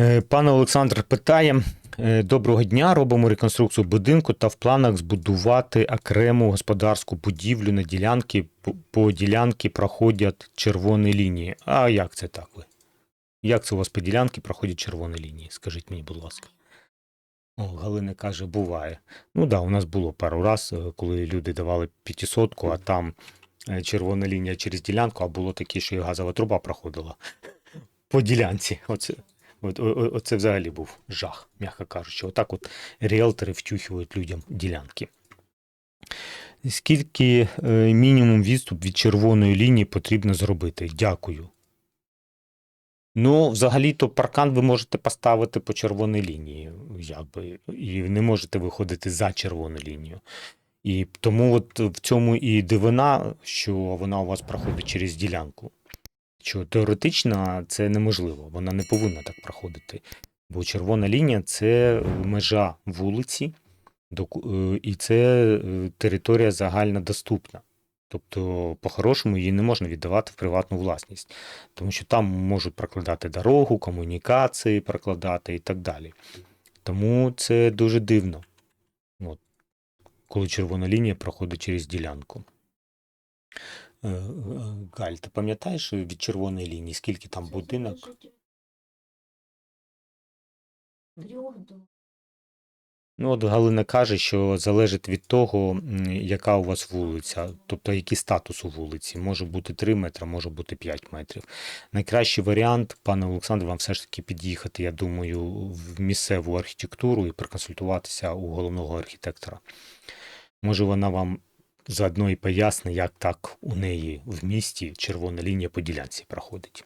Е, Пан Олександр питає: е, доброго дня. Робимо реконструкцію будинку та в планах збудувати окрему господарську будівлю на ділянки. По- ділянки проходять червоні лінії. А як це так ви? Як це у вас по ділянки проходять червоні лінії? Скажіть мені, будь ласка. О, Галина каже, буває. Ну так, да, у нас було пару раз, е, коли люди давали п'ятисотку, а там червона лінія через ділянку, а було таке, що і газова труба проходила по ділянці. Оце, от, о- о- оце взагалі був жах, м'яко кажучи. Отак от ріелтори втюхують людям ділянки. Скільки е, мінімум відступ від червоної лінії потрібно зробити? Дякую. Ну, взагалі-то паркан ви можете поставити по червоній лінії, якби, і не можете виходити за червону лінію. І тому от в цьому і дивина, що вона у вас проходить через ділянку. Що теоретично це неможливо, вона не повинна так проходити. Бо червона лінія це межа вулиці, е, і це е, територія загальнодоступна. Тобто, по-хорошому, її не можна віддавати в приватну власність, тому що там можуть прокладати дорогу, комунікації прокладати і так далі. Тому це дуже дивно, от, коли червона лінія проходить через ділянку. Е, е, Галь, ти пам'ятаєш від червоної лінії, скільки там будинок? Ну, от Галина каже, що залежить від того, яка у вас вулиця, тобто який статус у вулиці. Може бути 3 метри, може бути 5 метрів. Найкращий варіант, пане Олександр, вам все ж таки під'їхати, я думаю, в місцеву архітектуру і проконсультуватися у головного архітектора. Може, вона вам заодно і поясни, як так у неї в місті червона лінія по ділянці проходить.